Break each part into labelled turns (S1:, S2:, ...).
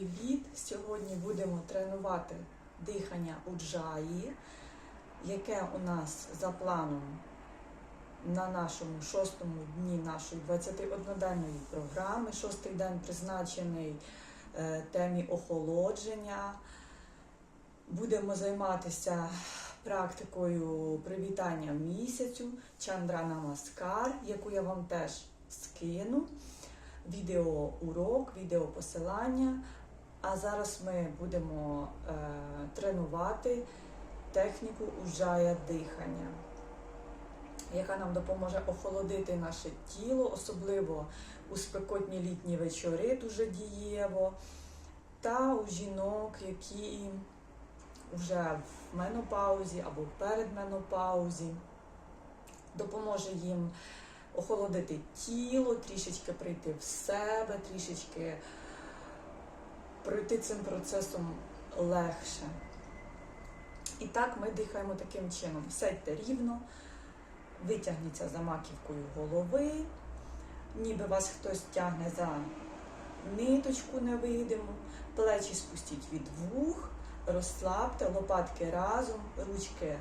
S1: привіт! Сьогодні будемо тренувати дихання уджаї, яке у нас за планом на нашому шостому дні нашої 21-денної програми. Шостий день призначений е, темі охолодження. Будемо займатися практикою привітання місяцю Чандрана Маскар, яку я вам теж скину відеоурок, відеопосилання. А зараз ми будемо е, тренувати техніку уджая дихання, яка нам допоможе охолодити наше тіло, особливо у спекотні літні вечори, дуже дієво, та у жінок, які вже в менопаузі або в передменопаузі, допоможе їм охолодити тіло, трішечки прийти в себе, трішечки пройти цим процесом легше. І так ми дихаємо таким чином. Сядьте рівно, витягніться за маківкою голови, ніби вас хтось тягне за ниточку невидиму, плечі спустіть від вух, розслабте, лопатки разом, ручки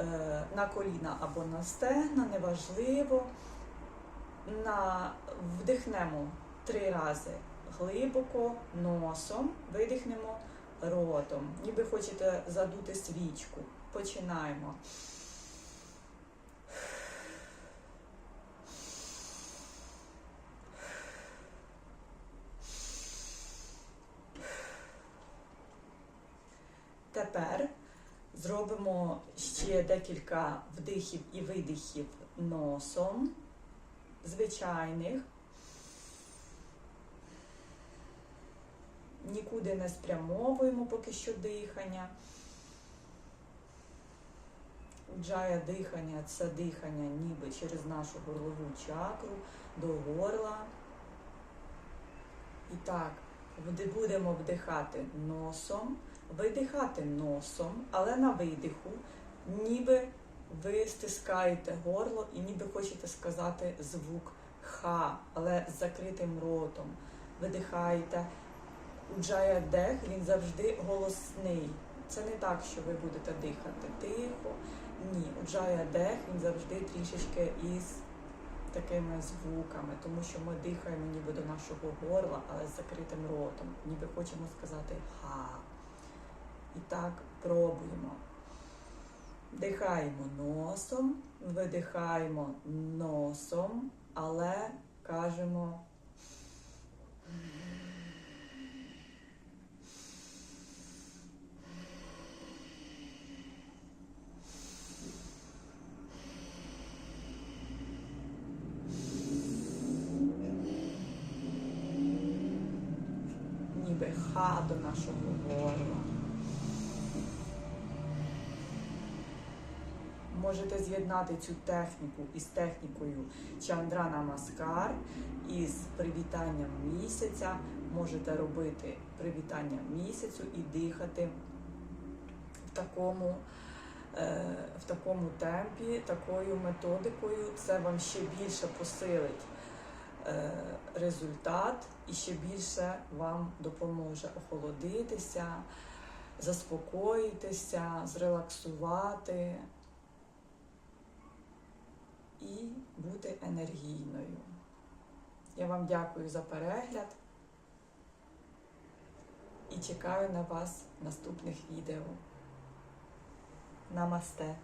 S1: е, на коліна або на стегна, неважливо. На, вдихнемо три рази глибоко носом, видихнемо ротом. Ніби хочете задути свічку. Починаємо. Тепер зробимо ще декілька вдихів і видихів носом, звичайних. Нікуди не спрямовуємо поки що дихання. Уджая дихання це дихання ніби через нашу горлову чакру до горла. І так, будемо вдихати носом, видихати носом, але на видиху, ніби ви стискаєте горло і ніби хочете сказати звук ха, але з закритим ротом. Видихаєте. Уджая дех, він завжди голосний. Це не так, що ви будете дихати тихо. Ні, уджая дех, він завжди трішечки із такими звуками, тому що ми дихаємо ніби до нашого горла, але з закритим ротом. Ніби хочемо сказати ха. І так пробуємо. Дихаємо носом, видихаємо носом, але кажемо. Ніби до нашого горла. Можете з'єднати цю техніку із технікою Чандрана Маскар, із привітанням місяця. Можете робити привітання місяцю і дихати в такому, е, в такому темпі, такою методикою. Це вам ще більше посилить результат і ще більше вам допоможе охолодитися, заспокоїтися, зрелаксувати і бути енергійною. Я вам дякую за перегляд і чекаю на вас в наступних відео. Намасте!